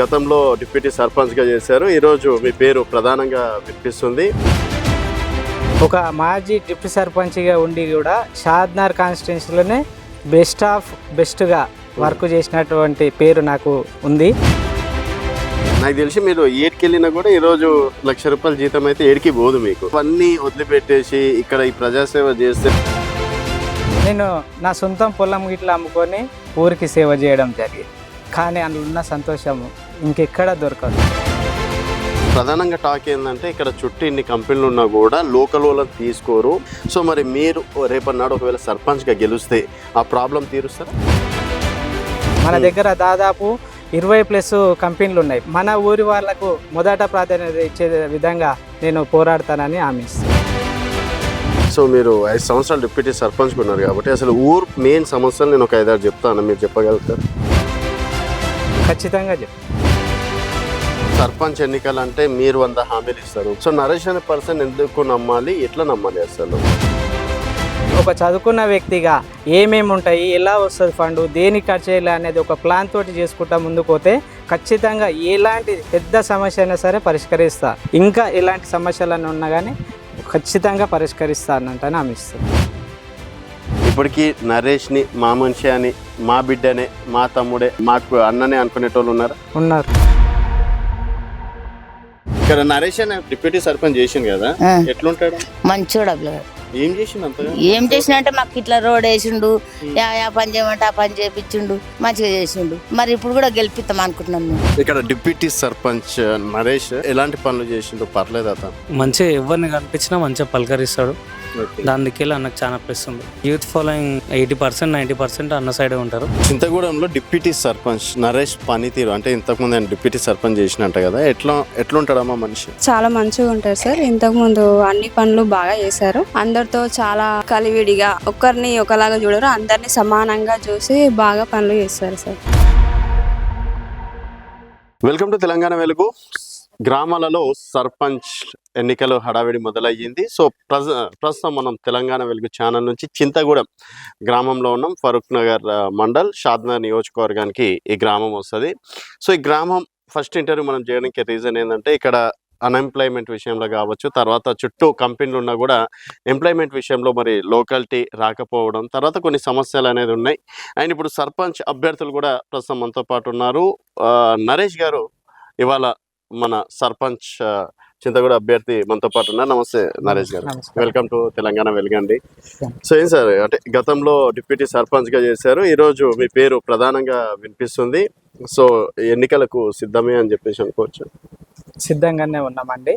గతంలో డిప్యూటీ సర్పంచ్గా చేశారు. ఈరోజు మీ పేరు ప్రధానంగా వినిపిస్తుంది. ఒక మాజీ డిప్యూటీ సర్పంచ్గా ఉండి కూడా షాద్నార్ కాన్స్టిట్యున్సీలోనే బెస్ట్ ఆఫ్ బెస్ట్గా వర్క్ చేసినటువంటి పేరు నాకు ఉంది. నాకు తెలిసి మీరు ఏడికి వెళ్ళినా కూడా ఈరోజు లక్ష రూపాయల జీతం అయితే ఏడికి పోదు మీకు. అన్నీ వదిలిపెట్టేసి ఇక్కడ ఈ ప్రజాసేవ చేస్తే నేను నా సొంతం పొలం గిట్లా అమ్ముకొని ఊరికి సేవ చేయడం జరిగింది. కానీ అందులో ఉన్న సంతోషము ఇంకెక్కడ దొరకదు. ప్రధానంగా టాక్ ఏంటంటే ఇక్కడ చుట్టూ ఇన్ని కంపెనీలు ఉన్నా కూడా లోకల్ వాళ్ళని తీసుకోరు. సో మరి మీరు రేపటి నాడు ఒకవేళ సర్పంచ్గా గెలిస్తే ఆ ప్రాబ్లం తీరుస్తారా? మన దగ్గర దాదాపు ఇరవై ప్లస్ కంపెనీలు ఉన్నాయి. మన ఊరి వాళ్ళకు మొదట ప్రాధాన్యత ఇచ్చే విధంగా నేను పోరాడతానని హామీ ఇస్తాను. సో మీరు ఐదు సంవత్సరాలు డిప్యూటీ సర్పంచ్గా ఉన్నారు కాబట్టి అసలు ఊరు మెయిన్ సమస్యలు నేను ఒక ఐదారు చెప్తాను. మీరు చెప్పగలుగుతారు? ఖచ్చితంగా చెప్తాను. సర్పంచ్ ఎన్నికలు అంటే మీరు వంద హామీలు ఇస్తారు. సో నరేష్ అనే పర్సన్ ఎందుకు నమ్మాలి? ఎట్లా నమ్మాలి అసలు? ఒక చదువుకున్న వ్యక్తిగా ఏమేమి ఉంటాయి? ఎలా వస్తుంది ఫండ్? దేనికి ఖర్చు చేయాలి అనేది ఒక ప్లాన్ తోటి చేసుకుంటా ముందుకు పోతే ఖచ్చితంగా ఎలాంటి పెద్ద సమస్య అయినా సరే పరిష్కరిస్తా. ఇంకా ఎలాంటి సమస్యలను ఉన్నా కానీ ఖచ్చితంగా పరిష్కరిస్తానంటని హామీస్తాను ఇప్పటికీ నరేష్ని మా మనిషి అని మా బిడ్డనే మా తమ్ముడే మాకు అన్ననే అనుకునేటోళ్ళు ఉన్నారు? ఉన్నారు. ఇక్కడ నరేష్ అనే డిప్యూటీ సర్పంచ్ చేసిండు కదా. ఎట్లుంటాడు? మంచోడు అబ్బాయి ఏం చేసిండు ఏం చేసినంటే మాకు ఇట్లా రోడ్ వేసిండు. యా యా పని చేయమంటే ఆ పని చేపించిండు. మంచిగా చేసిండు. మరి ఇప్పుడు కూడా గెలిపిస్తాం అనుకుంటున్నాం మేము. ఇక్కడ డిప్యూటీ సర్పంచ్ నరేష్ ఎలాంటి పనులు చేసిండు పర్లేదు అతను? మంచిగా ఎవరిని కనిపించినా మంచిగా పలకరిస్తాడు. దానికి అన్నకు చాలా ప్లస్ ఉంది. Youth following eighty percent ninety percent అన్న సైడే ఉంటారు. చింతగూడెంలో డిప్యూటీ సర్పంచ్ నరేష్ పనితీరు అంటే ఇంతకుముందు ఆయన డిప్యూటీ సర్పంచ్ చేసినట్ట కదా ఎట్లా ఎట్లుంటాడమ్మా మనిషి? చాలా మంచిగా ఉంటారు సార్. ఇంతకు ముందు అన్ని పనులు బాగా చేశారు. అందరితో చాలా కలివిడిగా ఒకరిని ఒకలాగా చూడరు అందరినీ సమానంగా చూసి బాగా పనులు చేస్తారు సార్. వెల్కమ్ టు తెలంగాణ వెలుగు. గ్రామాలలో సర్పంచ్ ఎన్నికలు హడావిడి మొదలయ్యింది. సో ప్రజ ప్రస్తుతం మనం తెలంగాణ వెలుగు ఛానల్ నుంచి చింతగూడెం గ్రామంలో ఉన్నాం. ఫరూక్ నగర్ మండల్ షాద్నగర్ నియోజకవర్గానికి ఈ గ్రామం వస్తుంది. సో ఈ గ్రామం ఫస్ట్ ఇంటర్వ్యూ మనం చేయడానికి రీజన్ ఏంటంటే ఇక్కడ అన్ఎంప్లాయ్మెంట్ విషయంలో కావచ్చు తర్వాత చుట్టూ కంపెనీలు ఉన్నా కూడా ఎంప్లాయ్మెంట్ విషయంలో మరి లోకాలిటీ రాకపోవడం తర్వాత కొన్ని సమస్యలు అనేది ఉన్నాయి. అండ్ ఇప్పుడు సర్పంచ్ అభ్యర్థులు కూడా ప్రస్తుతం మనతో పాటు ఉన్నారు. నరేష్ గారు ఇవాళ మన సర్పంచ్ చింతగూడ అభ్యర్థి మనతో పాటు ఉన్నారు. నమస్తే నరేష్ గారు. వెల్కమ్ టు తెలంగాణ వెలుగండి. సో ఏం సార్ అంటే గతంలో డిప్యూటీ సర్పంచ్గా చేశారు ఈ రోజు మీ పేరు ప్రధానంగా వినిపిస్తుంది. సో ఎన్నికలకు సిద్ధమే అని చెప్పేసి అనుకోవచ్చు. సిద్ధంగానే ఉన్నామండి.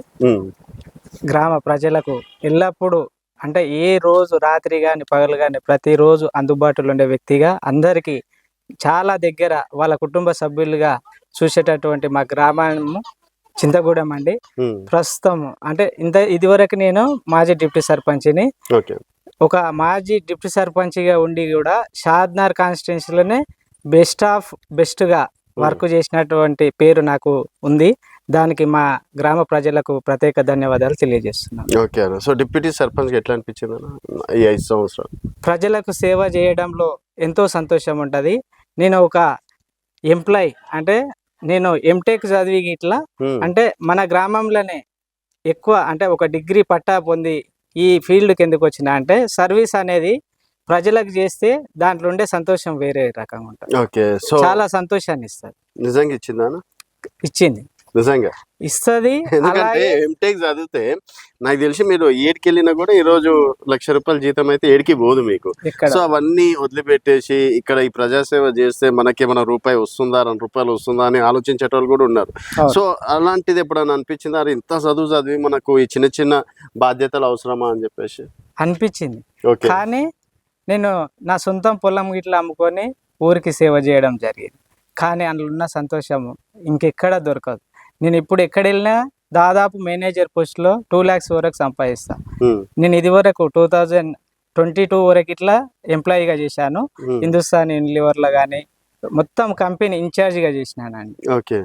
గ్రామ ప్రజలకు ఎల్లప్పుడూ అంటే ఏ రోజు రాత్రి కానీ పగలు కానీ ప్రతిరోజు అందుబాటులో ఉండే వ్యక్తిగా అందరికీ చాలా దగ్గర వాళ్ళ కుటుంబ సభ్యులుగా చూసేటటువంటి మా గ్రామము చింతగూడెం అండి. ప్రస్తుతం అంటే ఇంత ఇదివరకు నేను మాజీ డిప్యూటీ సర్పంచ్ని. ఒక మాజీ డిప్యూటీ సర్పంచ్గా ఉండి కూడా షాద్నార్ కాన్స్టిట్యున్సీలోనే బెస్ట్ ఆఫ్ బెస్ట్గా వర్క్ చేసినటువంటి పేరు నాకు ఉంది. దానికి మా గ్రామ ప్రజలకు ప్రత్యేక ధన్యవాదాలు తెలియజేస్తున్నాను. ఓకే అన్న. సో డిప్యూటీ సర్పంచ్ ఎట్లా అనిపించింది అన్న? ఈ ఐదు సంవత్సరాలు. ప్రజలకు సేవ చేయడంలో ఎంతో సంతోషం ఉంటుంది. నేను ఒక ఎంప్లాయ్ అంటే నేను ఎంటెక్ చదివి ఇట్లా అంటే మన గ్రామంలోనే ఎక్కువ అంటే ఒక డిగ్రీ పట్టా పొంది ఈ ఫీల్డ్కి ఎందుకు వచ్చిన అంటే సర్వీస్ అనేది ప్రజలకు చేస్తే దాంట్లో ఉండే సంతోషం వేరే రకంగా ఉంటుంది. ఓకే సో చాలా సంతోషాన్ని ఇస్తుంది. నిజంగా ఇచ్చిందా ఇచ్చింది. నిజంగా. ఇస్తుంది ఎందుకంటే ఎంటెక్ చదివితే నాకు తెలిసి మీరు ఏడికి వెళ్ళినా కూడా ఈ రోజు లక్ష రూపాయల జీతం అయితే ఏడికి పోదు మీకు. సో అవన్నీ వదిలిపెట్టేసి ఇక్కడ ఈ ప్రజాసేవ చేస్తే మనకి ఏమైనా రూపాయి వస్తుందా రెండు రూపాయలు వస్తుందా అని ఆలోచించేటోళ్ళు కూడా ఉన్నారు. సో అలాంటిది ఎప్పుడైనా అనిపించింది? అరే ఇంత చదువు చదివి మనకు ఈ చిన్న చిన్న బాధ్యతలు అవసరమా అని చెప్పేసి. అనిపించింది. కానీ నేను నా సొంతం పొలం గిట్లా అమ్ముకొని ఊరికి సేవ చేయడం జరిగింది. కానీ అందులో ఉన్న సంతోషము ఇంకెక్కడ దొరకదు. నేను ఇప్పుడు ఎక్కడ వెళ్ళినా దాదాపు మేనేజర్ పోస్ట్లో టూ ల్యాక్స్ వరకు సంపాదిస్తాను నేను ఇది వరకు టూ థౌజండ్ ట్వంటీ టూ వరకు ఇట్లా ఎంప్లాయీగా చేశాను. హిందుస్థాన్ యూనిలివర్లో కానీ మొత్తం కంపెనీ ఇన్ఛార్జిగా చేసినానండి ఓకే.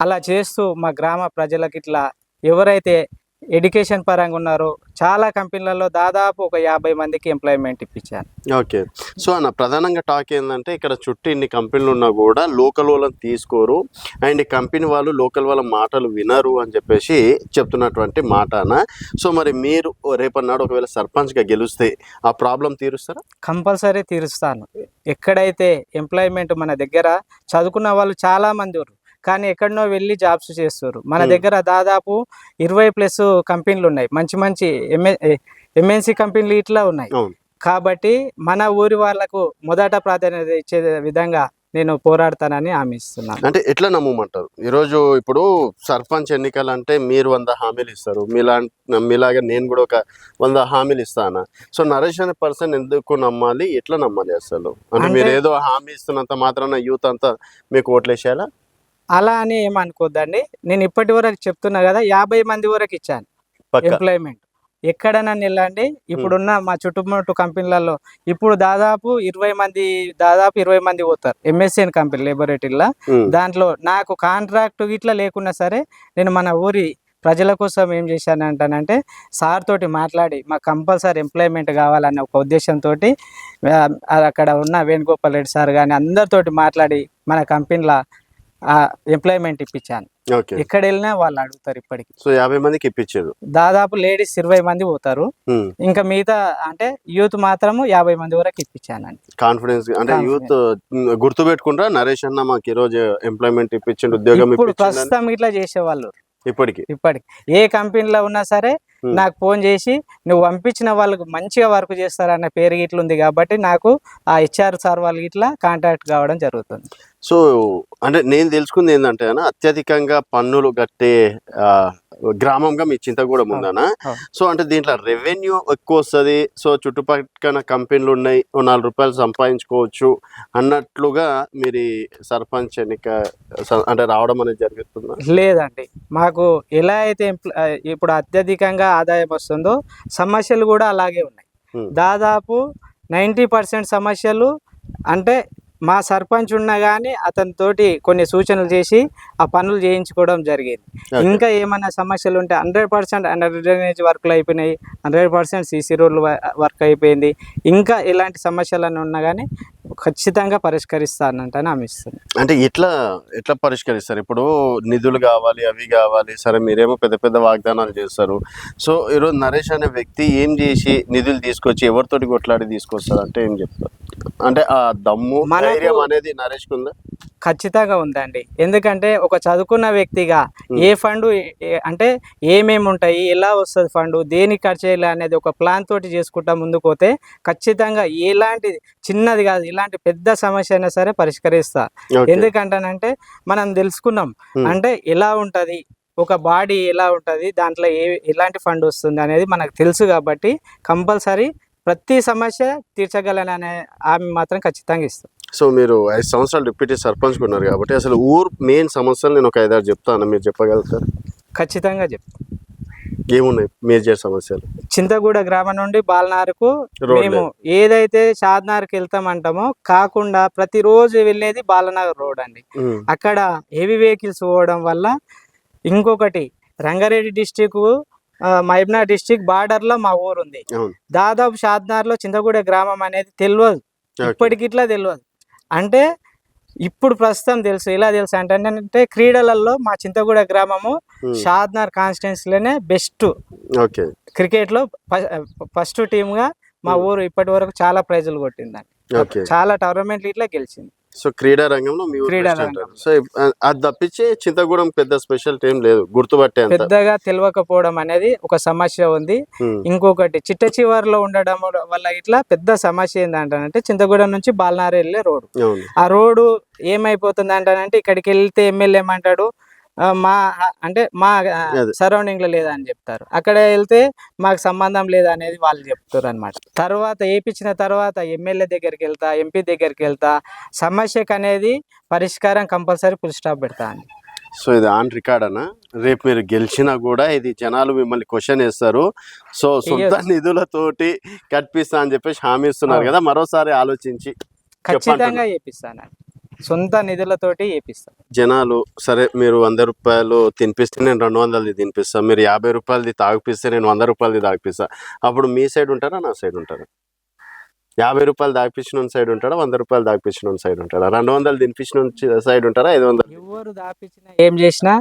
అలా చేస్తూ మా గ్రామ ప్రజలకు ఇట్లా ఎవరైతే ఎడ్యుకేషన్ పరంగా ఉన్నారో చాలా కంపెనీలలో దాదాపు ఒక యాభై మందికి ఎంప్లాయ్మెంట్ ఇప్పించాను ఓకే. సో అన్న ప్రధానంగా టాక్ ఏంటంటే ఇక్కడ చుట్టూ ఇన్ని కంపెనీలు ఉన్నా కూడా లోకల్ వాళ్ళని తీసుకోరు. అండ్ కంపెనీ వాళ్ళు లోకల్ వాళ్ళ మాటలు వినరు అని చెప్పేసి చెప్తున్నటువంటి మాట అన్న. సో మరి మీరు రేపన్నాడు ఒకవేళ సర్పంచ్గా గెలిస్తే ఆ ప్రాబ్లం తీరుస్తారా? కంపల్సరీ తీరుస్తాను. ఎక్కడైతే ఎంప్లాయ్మెంట్ మన దగ్గర చదువుకున్న వాళ్ళు చాలా మంది ఉన్నారు. కానీ ఎక్కడనో వెళ్ళి జాబ్స్ చేస్తారు. మన. దగ్గర దాదాపు ఇరవై ప్లస్ కంపెనీలు ఉన్నాయి. మంచి మంచి ఎంఏ ఎంఎన్సి కంపెనీలు ఇట్లా ఉన్నాయి. కాబట్టి మన ఊరి వాళ్ళకు మొదట ప్రాధాన్యత ఇచ్చే విధంగా నేను పోరాడతానని హామీ ఇస్తున్నాను. అంటే ఎట్లా నమ్మమంటారు? ఈరోజు ఇప్పుడు సర్పంచ్ ఎన్నికలు అంటే మీరు వంద హామీలు ఇస్తారు. మీలా మీలాగా నేను కూడా ఒక వంద హామీలు ఇస్తాను? సో నరేష్ అనే పర్సన్ ఎందుకు నమ్మాలి? ఎట్లా నమ్మాలి అసలు? అంటే మీరు ఏదో హామీ ఇస్తున్నంత మాత్రాన యూత్ అంతా మీకు ఓట్లేసేయాలా అలా అని ఏమనుకోద్దండి. నేను ఇప్పటి వరకు చెప్తున్నా కదా యాభై మంది వరకు ఇచ్చాను ఎంప్లాయ్మెంట్ ఎక్కడైనా వెళ్ళండి? ఇప్పుడున్న మా చుట్టుముట్టు కంపెనీలలో ఇప్పుడు దాదాపు ఇరవై మంది దాదాపు ఇరవై మంది పోతారు. ఎంఎస్ఎన్ కంపెనీ లేబొరేటరీలో దాంట్లో నాకు కాంట్రాక్ట్ ఇట్లా లేకున్నా సరే నేను మన ఊరి ప్రజల కోసం ఏం చేశాను అంటానంటే సార్ తోటి మాట్లాడి మాకు కంపల్సరీ ఎంప్లాయ్మెంట్ కావాలన్న ఒక ఉద్దేశంతో అక్కడ ఉన్న వేణుగోపాల్ రెడ్డి సార్ కానీ అందరితోటి మాట్లాడి మన కంపెనీలో ఎంప్లాయ్మెంట్ ఇప్పించాను. ఓకే. ఎక్కడ వెళ్ళినా వాళ్ళు అడుగుతారు ఇప్పటికి. సో యాభై మందికి ఇప్పించారు. దాదాపు లేడీస్ ఇరవై మంది పోతారు. ఇంకా మిగతా అంటే యూత్ మాత్రము యాభై మంది వరకు ఇప్పించానండి. కాన్ఫిడెన్స్ అంటే. యూత్ గుర్తు పెట్టుకుంటా నరేష్ అన్న మాకు ఈ రోజు ఎంప్లాయ్మెంట్ ఇప్పించండి ఉద్యోగం ఇప్పుడు ప్రస్తుతం ఇట్లా చేసేవాళ్ళు. ఇప్పటికి. ఇప్పటికి. ఏ కంపెనీలో ఉన్నా సరే. నాకు ఫోన్ చేసి నువ్వు పంపించిన వాళ్ళకు మంచిగా వర్క్ చేస్తారన్న పేరు ఇట్లా ఉంది కాబట్టి నాకు ఆ హెచ్ఆర్ సార్ వాళ్ళకి ఇట్లా కాంటాక్ట్ కావడం జరుగుతుంది. సో అంటే నేను తెలుసుకుంది ఏంటంటే అత్యధికంగా పన్నులు కట్టే ఆ, గ్రామంగా మీ చింతగూడెం ఉందనా? అవును. సో అంటే దీంట్లో రెవెన్యూ ఎక్కువ వస్తుంది సో చుట్టుపక్కల కంపెనీలు ఉన్నాయి నాలుగు రూపాయలు సంపాదించుకోవచ్చు అన్నట్లుగా మీరు సర్పంచ్ ఎన్నిక అంటే రావడం అనేది జరుగుతుందా? లేదండి. మాకు ఎలా అయితే ఇప్పుడు అత్యధికంగా ఆదాయం వస్తుందో సమస్యలు కూడా అలాగే ఉన్నాయి. దాదాపు నైంటీ పర్సెంట్ సమస్యలు అంటే మా సర్పంచ్ ఉన్నా కానీ అతనితోటి కొన్ని సూచనలు చేసి ఆ పనులు చేయించుకోవడం జరిగింది. ఇంకా ఏమైనా సమస్యలు ఉంటే హండ్రెడ్ పర్సెంట్ అండర్ డ్రైనేజ్ వర్క్లు అయిపోయినాయి. హండ్రెడ్ పర్సెంట్ సీసీ రోడ్లు వర్క్ అయిపోయింది. ఇంకా ఎలాంటి సమస్యలను ఉన్నా కానీ ఖచ్చితంగా పరిష్కరిస్తానంటే హామీస్తుంది అంటే ఎట్లా ఎట్లా పరిష్కరిస్తారు? ఇప్పుడు నిధులు కావాలి అవి కావాలి సరే మీరేమో పెద్ద పెద్ద వాగ్దానాలు చేస్తారు. సో ఈరోజు నరేష్ అనే వ్యక్తి ఏం చేసి నిధులు తీసుకొచ్చి ఎవరితోటి కొట్లాడి తీసుకొస్తారు అంటే ఏం చెప్తారు? అంటే ఆ దమ్ము ధైర్యం అనేది నరేష్ కుందా ఖచ్చితంగా ఉందండి ఎందుకంటే ఒక చదువుకున్న వ్యక్తిగా ఏ ఫండ్ అంటే ఏమేమి ఉంటాయి ఎలా వస్తుంది ఫండ్ దేనికి ఖర్చు చేయాలి అనేది ఒక ప్లాన్ తోటి చేసుకుంటా ముందుకు పోతే ఖచ్చితంగా ఎలాంటి చిన్నది కాదు ఇలాంటి పెద్ద సమస్య అయినా సరే పరిష్కరిస్తా. ఎందుకంటానంటే మనం తెలుసుకున్నాం. అంటే ఎలా ఉంటది ఒక బాడీ ఎలా ఉంటది దాంట్లో ఏ ఎలాంటి ఫండ్ వస్తుంది అనేది మనకు తెలుసు కాబట్టి కంపల్సరీ ప్రతి సమస్య తీర్చగలననే ఆమె మాత్రం ఖచ్చితంగా ఇస్తాం సో మీరు ఐదు సంవత్సరాలు డిప్యూటీ సర్పంచ్ ఉన్నారు కాబట్టి అసలు ఊరు మెయిన్ సమస్యలు నేను ఒక ఐదారు చెప్తాను. మీరు చెప్పగలుగుతారు? ఖచ్చితంగా చెప్తాం ఏమున్నాయి మేజర్ సమస్యలు? చింతగూడ గ్రామం నుండి బాలనారుకు మేము ఏదైతే షాద్నార్కి వెళ్తామంటామో కాకుండా ప్రతిరోజు వెళ్ళేది బాలనగర్ రోడ్ అండి. అక్కడ హెవీ వెహికల్స్ పోవడం వల్ల ఇంకొకటి రంగారెడ్డి డిస్టిక్ మహబూబ్నా డిస్టిక్ బార్డర్లో మా ఊరు ఉంది దాదాపు షాద్నార్లో చింతగూడ గ్రామం అనేది తెలియదు Okay. ఇప్పటికి ఇట్లా తెలియదు అంటే ఇప్పుడు ప్రస్తుతం తెలుసు ఎలా తెలుసు అంటే అంటే క్రీడలలో మా చింతగూడ గ్రామము షాద్నార్ కాన్స్టిట్యున్సీలోనే బెస్ట్ క్రికెట్లో ఫస్ట్ టీమ్గా మా ఊరు ఇప్పటి వరకు చాలా ప్రైజులు కొట్టిందండి. చాలా టోర్నమెంట్లు ఇట్లా గెలిచింది. సో క్రీడా రంగంలో మీ క్రీడా. సో అది తప్పించి చింతగూడెం పెద్ద స్పెషల్ ఏం లేదు గుర్తుపట్టే పెద్దగా తెలియకపోవడం అనేది ఒక సమస్య ఉంది. ఇంకొకటి చిట్ట చివరిలో ఉండడం వల్ల ఇట్లా పెద్ద సమస్య ఏంటంటే చింతగూడెం నుంచి బాలనారు వెళ్ళే రోడ్డు ఆ రోడ్డు ఏమైపోతుంది అంటానంటే ఇక్కడికి వెళ్తే ఎమ్మెల్యే ఏమంటాడు? మా అంటే మా. సరౌండింగ్లో లేదా అని చెప్తారు. అక్కడ వెళ్తే మాకు సంబంధం లేదా అనేది వాళ్ళు చెప్తారు అనమాట తర్వాత ఏపించిన తర్వాత ఎమ్మెల్యే దగ్గరికి వెళ్తా ఎంపీ దగ్గరికి వెళ్తా సమస్యకు అనేది పరిష్కారం కంపల్సరీ ఫుల్ స్టాప్ పెడతా అండి సో ఇది ఆన్ రికార్డ్ అన్న రేపు మీరు గెలిచినా కూడా ఇది జనాలు మిమ్మల్ని క్వశ్చన్ వేస్తారు సో సొంత. నిధులతోటి కట్పిస్తా అని చెప్పేసి హామీ ఇస్తున్నారు. కదా మరోసారి ఆలోచించి ఖచ్చితంగా చేపిస్తాను సొంత నిధులతోటి చేపిస్తాం జనాలు సరే మీరు వంద రూపాయలు తినిపిస్తే నేను రెండు వందలది తినిపిస్తాను మీరు యాభై రూపాయలది తాగిపిస్తే నేను వంద రూపాయలది తాగిపిస్తా. అప్పుడు మీ సైడ్ ఉంటారా నా సైడ్ ఉంటారా? యాభై రూపాయలు తాగిపించిన సైడ్ ఉంటాడా వంద రూపాయలు తాగిపించిన సైడ్ ఉంటాడా? రెండు వందలు తినిపించిన సైడ్ ఉంటారా ఐదు వందలు? ఎవరు దాపించినా ఏం చేసినా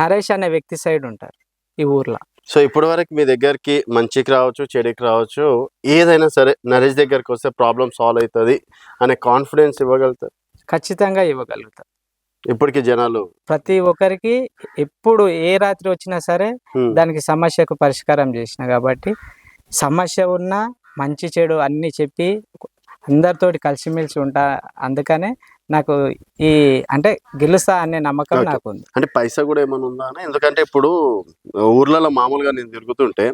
నరేష్ అనే వ్యక్తి సైడ్ ఉంటారు ఈ ఊర్లో. సో ఇప్పటి వరకు మీ దగ్గరికి మంచికి రావచ్చు చెడుకి రావచ్చు ఏదైనా సరే నరేష్ దగ్గరికి వస్తే ప్రాబ్లం సాల్వ్ అవుతుంది అనే కాన్ఫిడెన్స్ ఇవ్వగలుగుతారు. ఖచ్చితంగా ఇవ్వగలుగుతారు ఇప్పటికి జనాలు ప్రతి ఒక్కరికి ఎప్పుడు ఏ రాత్రి వచ్చినా సరే దానికి సమస్యకు పరిష్కారం చేసిన కాబట్టి సమస్య ఉన్నా మంచి చెడు అన్నీ చెప్పి అందరితోటి కలిసిమెలిసి ఉంటా అందుకనే నాకు ఈ అంటే గెలుస్తా అనే నమ్మకం. నాకు ఉంది అంటే పైసా కూడా ఏమైనా ఉందా అని ఎందుకంటే ఇప్పుడు ఊర్లలో మామూలుగా నేను తిరుగుతుంటే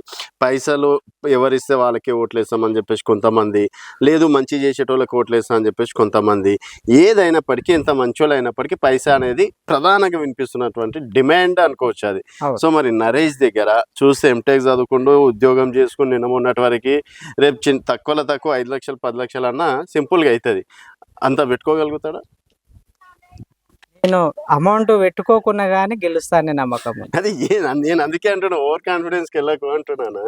పైసలు ఎవరిస్తే వాళ్ళకే ఓట్లేస్తామని చెప్పేసి కొంతమంది లేదు మంచి చేసేటోళ్ళకి ఓట్లేస్తాం అని చెప్పేసి కొంతమంది ఏదైనప్పటికీ ఎంత మంచోళ్ళు అయినప్పటికీ పైసా అనేది ప్రధానంగా వినిపిస్తున్నటువంటి డిమాండ్ అనుకోవచ్చు అది. సో మరి నరేష్ దగ్గర చూస్తే ఎంటెక్ చదువుకుంటూ ఉద్యోగం చేసుకుని నిన్న వరకు రేపు చిన్న తక్కువలో తక్కువ ఐదు లక్షలు పది లక్షలు అన్నా సింపుల్గా అవుతుంది అంత పెట్టుకోగలుగుతాడా? నేను అమౌంట్ పెట్టుకోకున్నా కానీ గెలుస్తా అనే నమ్మకం అది నేను అందుకే అంటున్నా ఓవర్ కాన్ఫిడెన్స్ వెళ్ళకు అంటున్నాను?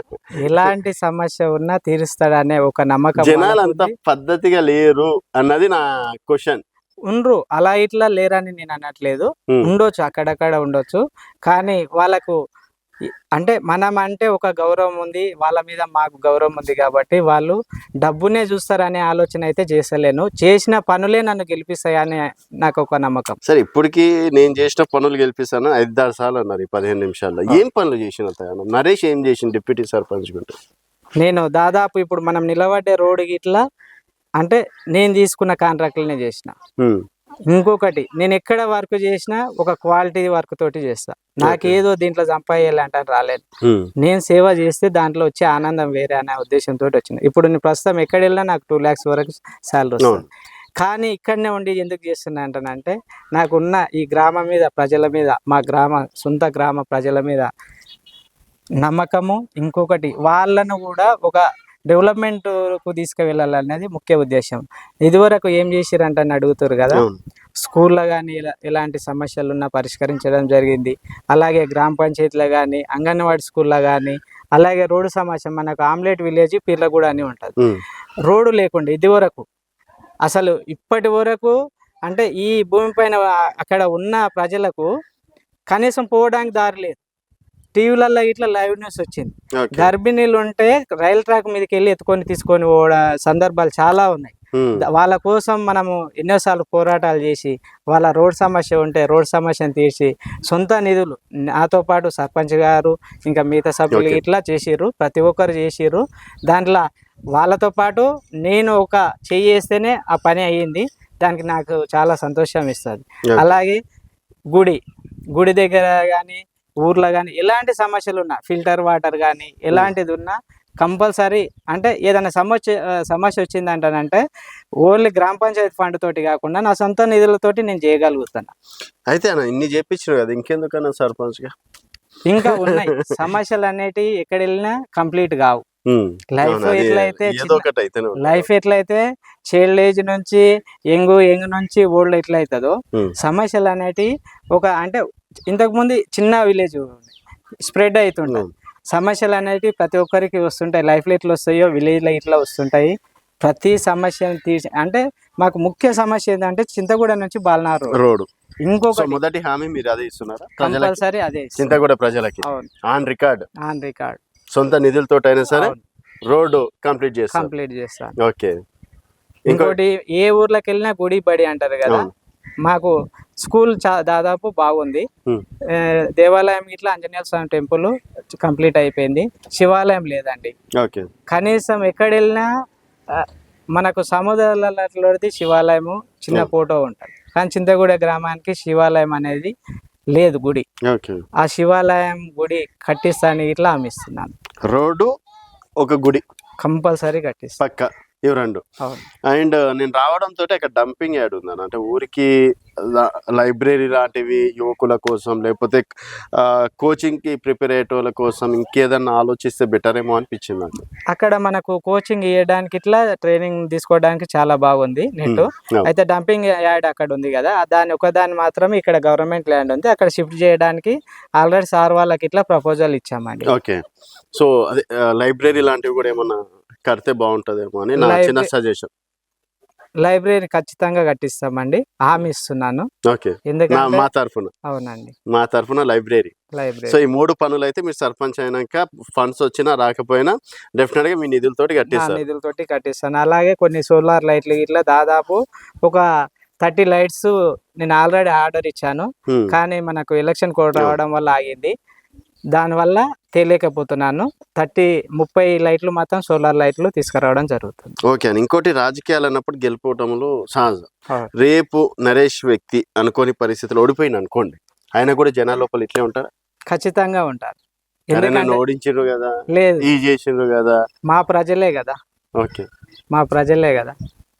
ఎలాంటి సమస్య ఉన్నా తీరుస్తాడనే ఒక నమ్మకం జనాలు అంత. పద్ధతిగా లేరు అన్నది నా క్వశ్చన్. ఉండ్రు అలా ఇట్లా లేరని నేను అనట్లేదు. ఉండొచ్చు అక్కడక్కడ ఉండొచ్చు. కానీ వాళ్ళకు అంటే మనం అంటే ఒక గౌరవం ఉంది వాళ్ళ మీద మాకు గౌరవం ఉంది కాబట్టి వాళ్ళు డబ్బునే చూస్తారనే ఆలోచన అయితే చేస్తలేను. చేసిన పనులే నన్ను గెలిపిస్తాయని నాకు ఒక నమ్మకం. సరే ఇప్పటికి నేను చేసిన పనులు గెలిపిస్తాను. ఐదు ఆరు సార్లు అన్నారు ఈ పదిహేను నిమిషాల్లో. ఏం పనులు చేసిన నరేష్ ఏం చేసిన డిప్యూటీ సర్పంచ్ నేను దాదాపు ఇప్పుడు మనం నిలబడ్డే రోడ్డు గిట్లా అంటే నేను తీసుకున్న కాంట్రాక్ట్లనే చేసిన. ఇంకొకటి నేను ఎక్కడ వర్క్ చేసినా ఒక క్వాలిటీ వర్క్ తోటి చేస్తా. నాకు Okay. ఏదో దీంట్లో సంపాదించాలంటే రాలేదు. నేను సేవ చేస్తే దాంట్లో వచ్చే ఆనందం వేరే అనే ఉద్దేశంతో వచ్చింది. ఇప్పుడు నేను ప్రస్తుతం ఎక్కడ వెళ్ళినా నాకు టూ ల్యాక్స్ వరకు శాలరీ వస్తుంది. కానీ ఇక్కడనే ఉండి ఎందుకు చేస్తున్నా అంటానంటే నాకున్న ఈ గ్రామం మీద ప్రజల మీద మా గ్రామ సొంత గ్రామ ప్రజల మీద నమ్మకము. ఇంకొకటి వాళ్ళను కూడా ఒక డెవలప్మెంట్కు తీసుకువెళ్ళాలనేది ముఖ్య ఉద్దేశం. ఇదివరకు ఏం చేసిరంటే అని అడుగుతారు కదా స్కూల్లో కానీ ఇలా ఎలాంటి సమస్యలు ఉన్నా పరిష్కరించడం జరిగింది. అలాగే గ్రామ పంచాయతీలో కానీ అంగన్వాడీ స్కూల్లో కానీ అలాగే రోడ్డు సమస్య మనకు ఆమ్లెట్ విలేజ్ పీర్లగూడ అని ఉంటుంది. రోడ్డు లేకుండా ఇది వరకు అసలు ఇప్పటి వరకు అంటే ఈ భూమిపైన అక్కడ ఉన్న ప్రజలకు కనీసం పోవడానికి దారి లేదు. టీవీలలో ఇట్లా లైవ్ న్యూస్ వచ్చింది. గర్భిణీలు ఉంటే రైలు ట్రాక్ మీదకి వెళ్ళి ఎత్తుకొని తీసుకొని పోవడ సందర్భాలు చాలా ఉన్నాయి. వాళ్ళ కోసం మనము ఎన్నోసార్లు పోరాటాలు చేసి వాళ్ళ రోడ్ సమస్య ఉంటే రోడ్ సమస్యను తీర్చి సొంత నిధులు నాతో పాటు సర్పంచ్ గారు ఇంకా మిగతా సభ్యులు. ఇట్లా చేసిర్రు ప్రతి ఒక్కరు చేసిర్రు. దాంట్లో వాళ్ళతో పాటు నేను ఒక చెయ్యి వేస్తేనే ఆ పని అయ్యింది. దానికి నాకు చాలా సంతోషం ఇస్తుంది. అలాగే గుడి గుడి దగ్గర కానీ ఊర్లో కానీ ఎలాంటి సమస్యలు ఉన్నా ఫిల్టర్ వాటర్ కానీ ఎలాంటిది ఉన్నా కంపల్సరీ అంటే ఏదైనా సమస్య సమస్య వచ్చిందంటానంటే ఓన్లీ గ్రామ పంచాయతీ ఫండ్ తోటి కాకుండా నా సొంత నిధులతోటి నేను చేయగలుగుతాను. అయితే అన్న ఇన్ని చెప్పించిన కదా ఇంకెందుకన్నా సర్పంచ్గా? ఇంకా ఉన్నాయి. సమస్యలు అనేటివి ఎక్కడ వెళ్ళినా కంప్లీట్ కావు. అది ఎట్లయితే. లైఫ్ ఎట్లయితే చైల్డ్ ఏజ్ నుంచి యంగ్ యంగ్ నుంచి ఓల్డ్ ఎట్లయితుందో. సమస్యలు అనేటివి ఒక అంటే ఇంతకుముందు చిన్న విలేజ్ స్ప్రెడ్ Hmm. సమస్యలు అనేటివి ప్రతి ఒక్కరికి వస్తుంటాయి. లైఫ్లో ఎట్లా వస్తాయో విలేజ్లో ఇట్లా వస్తుంటాయి ప్రతి సమస్యను తీర్చి అంటే మాకు ముఖ్య సమస్య ఏంటంటే చింతగూడ నుంచి బాలనార్ రోడ్. ఇంకొకటి మొదటి హామీ మీరు అదే ఇస్తున్నారా? కంపల్సరీ అదే. చింతగూడ ప్రజలకి. On record. On record. సొంత నిధులతో అయినా సరే రోడ్డు కంప్లీట్ చేస్తాం. కంప్లీట్ చేస్తాను ఓకే. ఇంకో ఇంకోటి ఏ ఊర్లోకి వెళ్ళినా గుడి బడి అంటారు కదా. మాకు స్కూల్ దాదాపు బాగుంది. దేవాలయం ఇట్లా ఆంజనేయ స్వామి టెంపుల్ కంప్లీట్ అయిపోయింది. శివాలయం లేదండి. ఓకే. కనీసం ఎక్కడ వెళ్ళినా మనకు సముద్రాలది శివాలయము చిన్న. ఫోటో ఉంటుంది. కానీ చింతగూడ గ్రామానికి శివాలయం అనేది లేదు గుడి. ఓకే. ఆ శివాలయం గుడి కట్టిస్తాను ఇట్లా హామీస్తున్నాను రోడ్డు ఒక గుడి. కంపల్సరీ కట్టిస్తాను. పక్క. ఇవి రెండు. అండ్ నేను రావడంతో అక్కడ డంపింగ్ యాడ్ ఉందని అంటే ఊరికి లైబ్రరీ లాంటివి యువకుల కోసం లేకపోతే కోచింగ్కి ప్రిపేర్ అయ్యేటోళ్ళ కోసం ఇంకేదన్నా ఆలోచిస్తే బెటర్ ఏమో అనిపించింది నాకు. అక్కడ మనకు కోచింగ్ ఇవ్వడానికి ఇట్లా ట్రైనింగ్ తీసుకోవడానికి చాలా బాగుంది నెట్. అయితే డంపింగ్ యార్డ్ అక్కడ ఉంది కదా దాని ఒకదాని మాత్రమే ఇక్కడ గవర్నమెంట్ ల్యాండ్ ఉంది. అక్కడ షిఫ్ట్ చేయడానికి ఆల్రెడీ సార్ వాళ్ళకి ఇట్లా ప్రపోజల్ ఇచ్చామండి. ఓకే. సో అదే లైబ్రరీ లాంటివి కూడా ఏమన్నా కడితే బాగుంటదేమో అని నా చిన్న సజెషన్ లైబ్రరీ ఖచ్చితంగా కట్టిస్తామండి. హామీ ఇస్తున్నాను. ఓకే. మా తరఫున. అవునండి. మా తరఫున లైబ్రరీ. లైబ్రరీ సో ఈ మూడు పనులు అయితే మీరు సర్పంచ్ అయినాక ఫండ్స్ వచ్చినా రాకపోయినా డెఫినెట్గా మీ నిధులతోటి నా కట్టిస్తారు. నిధులతోటి కట్టిస్తాను. అలాగే కొన్ని సోలార్ లైట్లు ఇట్లా దాదాపు ఒక థర్టీ లైట్స్ నేను ఆల్రెడీ ఆర్డర్ ఇచ్చాను. కానీ మనకు ఎలక్షన్ కోడ్ రావడం వల్ల ఆగింది. దానివల్ల తెలియకపోతున్నాను థర్టీ ముప్పై లైట్లు మాత్రం సోలార్ లైట్లు తీసుకురావడం జరుగుతుంది. ఓకే అని ఇంకోటి రాజకీయాలు అన్నప్పుడు గెలుపోవటంలో సహజం. రేపు నరేష్ వ్యక్తి అనుకోని పరిస్థితులు ఓడిపోయింది అనుకోండి. ఆయన కూడా జనాల లోపల ఇట్లే ఉంటారా? ఖచ్చితంగా ఉంటారు. ఓడించిండ్రు కదా. లేదు. ఈ చేసిండ్రు కదా. మా ప్రజలే కదా. ఓకే. మా ప్రజలే కదా.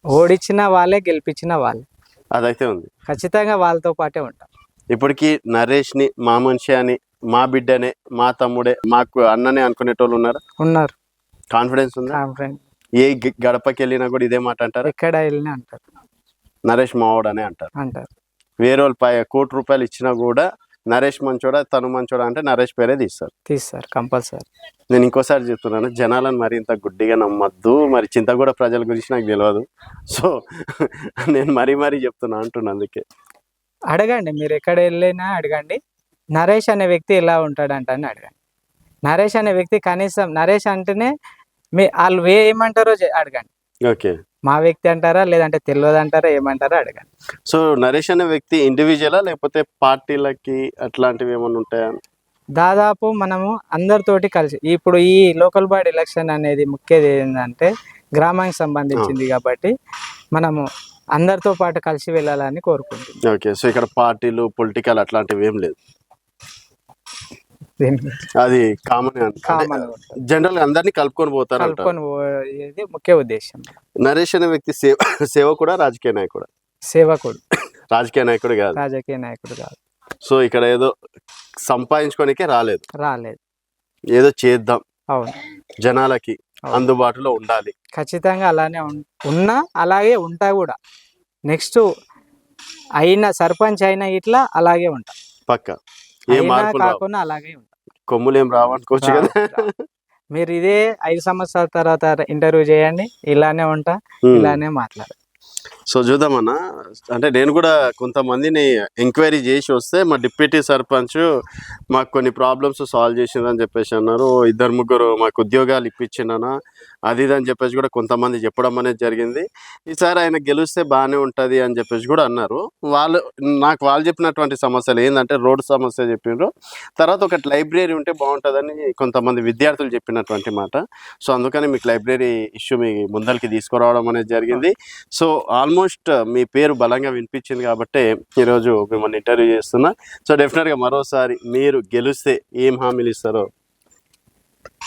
ఓడించిన వాళ్ళే గెలిపించిన వాళ్ళే. అదైతే ఉంది. ఖచ్చితంగా వాళ్ళతో పాటే ఉంటాం. ఇప్పటికీ నరేష్ని మా మనిషి అని మా బిడ్డనే మా తమ్ముడే మాకు అన్ననే అనుకునేటోళ్ళు ఉన్నారు? ఉన్నారు. కాన్ఫిడెన్స్ ఉందా? కాన్ఫిడెంట్ ఏ గ- గడపకి వెళ్ళినా కూడా ఇదే మాట అంటారు? ఎక్కడ వెళ్ళినా అంటారు. నరేష్ మావాడు అనే అంటారు. అంటారు. వేరే వాళ్ళు పై కోటి రూపాయలు ఇచ్చినా కూడా నరేష్ మంచోడా తను మంచోడా అంటే నరేష్ పేరే తీస్తారు. తీస్తారు కంపల్సరీ. నేను ఇంకోసారి చెప్తున్నాను జనాలను మరి ఇంత గుడ్డిగా నమ్మద్దు మరి చింతగూడ ప్రజల గురించి నాకు తెలియదు సో నేను మరీ మరీ చెప్తున్నా అంటున్నా అందుకే. అడగండి మీరు ఎక్కడ వెళ్ళినా అడగండి. నరేష్ అనే వ్యక్తి ఎలా ఉంటాడంట అని అడగండి నరేష్ అనే వ్యక్తి కనీసం నరేష్ అంటేనే మీ వాళ్ళు ఏమంటారో అడగండి. ఓకే. మా వ్యక్తి అంటారా లేదంటే తెలియదు అంటారా ఏమంటారో అడగండి. సో నరేష్ అనే వ్యక్తి ఇండివిజువలా లేకపోతే పార్టీలకి అట్లాంటివి ఏమైనా ఉంటాయా? దాదాపు మనము అందరితోటి కలిసి ఇప్పుడు ఈ లోకల్ బాడీ ఎలక్షన్ అనేది ముఖ్యది ఏంటంటే గ్రామానికి సంబంధించింది కాబట్టి మనము అందరితో పాటు కలిసి వెళ్ళాలని కోరుకుంటున్నాం. ఓకే. సో ఇక్కడ పార్టీలు పొలిటికల్ అట్లాంటివి ఏం లేదు. అది కామన్ జనరల్గా అందరినీ కలుపుకొని పోతారు. కలుపుకొని పోయేది ముఖ్య ఉద్దేశం. నరేష్ అనే వ్యక్తి సేవ సేవ కూడా రాజకీయ నాయకుడు? సేవకుడు. రాజకీయ నాయకుడు కాదు. రాజకీయ నాయకుడు కాదు. సో ఇక్కడ ఏదో సంపాదించుకోనికే రాలేదు. రాలేదు. ఏదో చేద్దాం. అవును. జనాలకి. అందుబాటులో ఉండాలి. ఖచ్చితంగా అలానే ఉన్- ఉన్నా అలాగే ఉంటా కూడా. నెక్స్ట్ అయిన సర్పంచ్ అయినా ఇట్లా అలాగే ఉంటా. పక్క. ఏ రావు. కాకుండా అలాగే ఉంటా. కొమ్ములు ఏం రావనుకోవచ్చు కదా. మీరు ఇదే ఐదు సంవత్సరాల తర్వాత ఇంటర్వ్యూ చేయండి ఇలానే ఉంటా. ఇలానే మాట్లాడు సో చూద్దామన్నా. అంటే నేను కూడా కొంతమందిని ఎంక్వైరీ చేసి వస్తే మా డిప్యూటీ సర్పంచ్ మాకు కొన్ని ప్రాబ్లమ్స్ సాల్వ్ చేసిందని చెప్పేసి అన్నారు. ఇద్దరు ముగ్గురు మాకు ఉద్యోగాలు ఇప్పించిండనా అది ఇది అని చెప్పేసి కూడా కొంతమంది చెప్పడం అనేది జరిగింది. ఈసారి ఆయన గెలిస్తే బాగానే ఉంటుంది అని చెప్పేసి కూడా అన్నారు. వాళ్ళు నాకు వాళ్ళు చెప్పినటువంటి సమస్యలు ఏంటంటే రోడ్డు సమస్య చెప్పిండ్రు తర్వాత ఒక లైబ్రరీ ఉంటే బాగుంటుందని కొంతమంది విద్యార్థులు చెప్పినటువంటి మాట. సో అందుకని మీకు లైబ్రరీ ఇష్యూ మీ ముందరికి తీసుకురావడం అనేది జరిగింది. సో ఆల్మోస్ట్ మీ పేరు బలంగా వినిపించింది కాబట్టి ఈరోజు మిమ్మల్ని ఇంటర్వ్యూ చేస్తున్నా సో డెఫినెట్గా మరోసారి మీరు గెలిస్తే ఏం హామీలు ఇస్తారో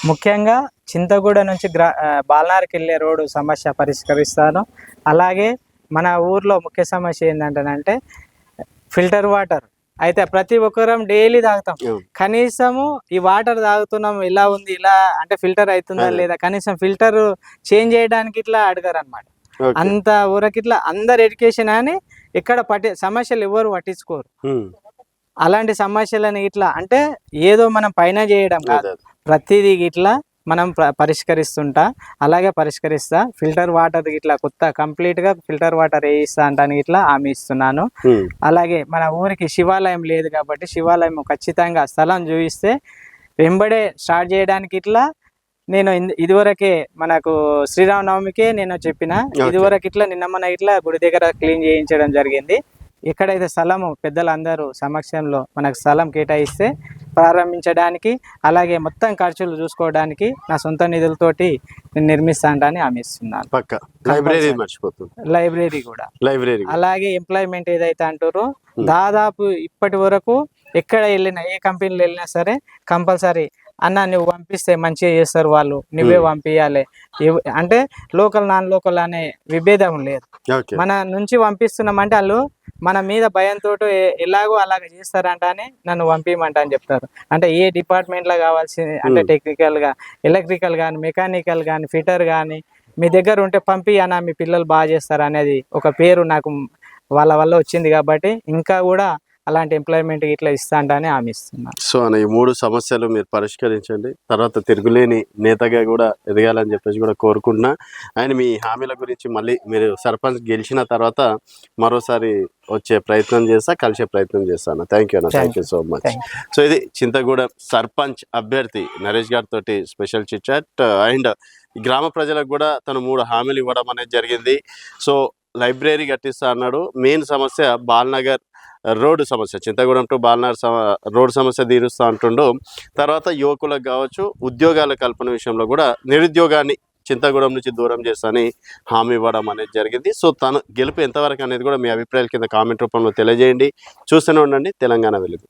ముఖ్యంగా చింతగూడ నుంచి గ్రా బాలనార్కి వెళ్ళే రోడ్డు సమస్య పరిష్కరిస్తాను అలాగే మన ఊర్లో ముఖ్య సమస్య ఏంటంటే ఫిల్టర్ వాటర్ అయితే ప్రతి ఒక్కరం డైలీ తాగుతాం. కనీసము ఈ వాటర్ తాగుతున్నాం ఇలా ఉంది ఇలా అంటే ఫిల్టర్ అవుతుందా. లేదా కనీసం ఫిల్టర్ చేంజ్ చేయడానికి ఇట్లా అడగారు అనమాట. అంత ఊరకి ఇట్లా అందరు ఎడ్యుకేషన్ అని ఇక్కడ పట్టి సమస్యలు ఎవరు పట్టించుకోరు. అలాంటి సమస్యలను ఇట్లా అంటే ఏదో మనం పైన చేయడం కాదు. ప్రతిదీ ఇట్లా మనం ప్ర- పరిష్కరిస్తుంటా అలాగే పరిష్కరిస్తా ఫిల్టర్ వాటర్ ఇట్లా కొత్త కంప్లీట్గా ఫిల్టర్ వాటర్ వేయిస్తా అంటాను ఇట్లా హామీ ఇస్తున్నాను. అలాగే మన ఊరికి శివాలయం లేదు కాబట్టి శివాలయం ఖచ్చితంగా స్థలం చూపిస్తే వెంబడే స్టార్ట్ చేయడానికి ఇట్లా నేను ఇంద- ఇదివరకే మనకు శ్రీరామనవమికే నేను చెప్పిన. ఇదివరకు ఇట్లా నిన్న మన ఇట్లా గుడి దగ్గర క్లీన్ చేయించడం జరిగింది. ఎక్కడైతే స్థలము పెద్దలందరూ సమక్షంలో మనకు స్థలం కేటాయిస్తే ప్రారంభించడానికి అలాగే మొత్తం ఖర్చులు చూసుకోవడానికి నా సొంత నిధులతోటి నేను నిర్మిస్తానని హామీ ఇస్తున్నాను. పక్క. లైబ్రరీ లైబ్రరీ కూడా. లైబ్రరీ అలాగే ఎంప్లాయ్మెంట్ ఏదైతే అంటారో దాదాపు ఇప్పటి వరకు ఎక్కడ వెళ్ళినా ఏ కంపెనీలో వెళ్ళినా సరే కంపల్సరీ అన్న నువ్వు పంపిస్తే మంచిగా చేస్తారు వాళ్ళు. నువ్వే Hmm. పంపించాలి అంటే లోకల్ నాన్ లోకల్ అనే విభేదం లేదు. మన నుంచి పంపిస్తున్నామంటే వాళ్ళు మన మీద భయంతో ఎలాగో అలాగ చేస్తారంట అని నన్ను పంపించమంట అని చెప్తారు. అంటే ఏ డిపార్ట్మెంట్లో కావాల్సింది అంటే Hmm. టెక్నికల్గా ఎలక్ట్రికల్ కానీ మెకానికల్ కానీ ఫిటర్ కానీ మీ దగ్గర ఉంటే పంపి అన్న మీ పిల్లలు బాగా చేస్తారు అనేది ఒక పేరు నాకు వాళ్ళ వల్ల వచ్చింది కాబట్టి ఇంకా కూడా అలాంటి ఎంప్లాయ్మెంట్ ఇట్లా ఇస్తా అని హామీ ఇస్తున్నాను సో అన్న ఈ మూడు సమస్యలు మీరు పరిష్కరించండి. తర్వాత తిరుగులేని నేతగా కూడా ఎదగాలని చెప్పేసి కూడా కోరుకుంటున్నా. అండ్ మీ హామీల గురించి మళ్ళీ మీరు సర్పంచ్ గెలిచిన తర్వాత మరోసారి వచ్చే ప్రయత్నం చేస్తా కలిసే ప్రయత్నం చేస్తాను థ్యాంక్ యూ అన్న. Thank you so much so ఇది చింతగూడెం సర్పంచ్ అభ్యర్థి నరేష్ గారితో స్పెషల్ చిట్చాట్ అండ్ గ్రామ ప్రజలకు కూడా తను మూడు హామీలు ఇవ్వడం అనేది జరిగింది. సో లైబ్రరీ కట్టిస్తా అన్నాడు. మెయిన్ సమస్య బాల్నగర్ రోడ్డు సమస్య. చింతగూడెం టు బాల్నగర్ సమ రోడ్డు సమస్య తీరుస్తా అంటుండు. తర్వాత యువకులకు కావచ్చు ఉద్యోగాల కల్పన విషయంలో కూడా నిరుద్యోగాన్ని చింతగూడెం నుంచి దూరం చేస్తానని హామీ ఇవ్వడం అనేది జరిగింది. సో తను గెలుపు ఎంతవరకు అనేది కూడా మీ అభిప్రాయాల కింద కామెంట్ రూపంలో తెలియజేయండి. చూస్తూనే ఉండండి. తెలంగాణ వెలుగు.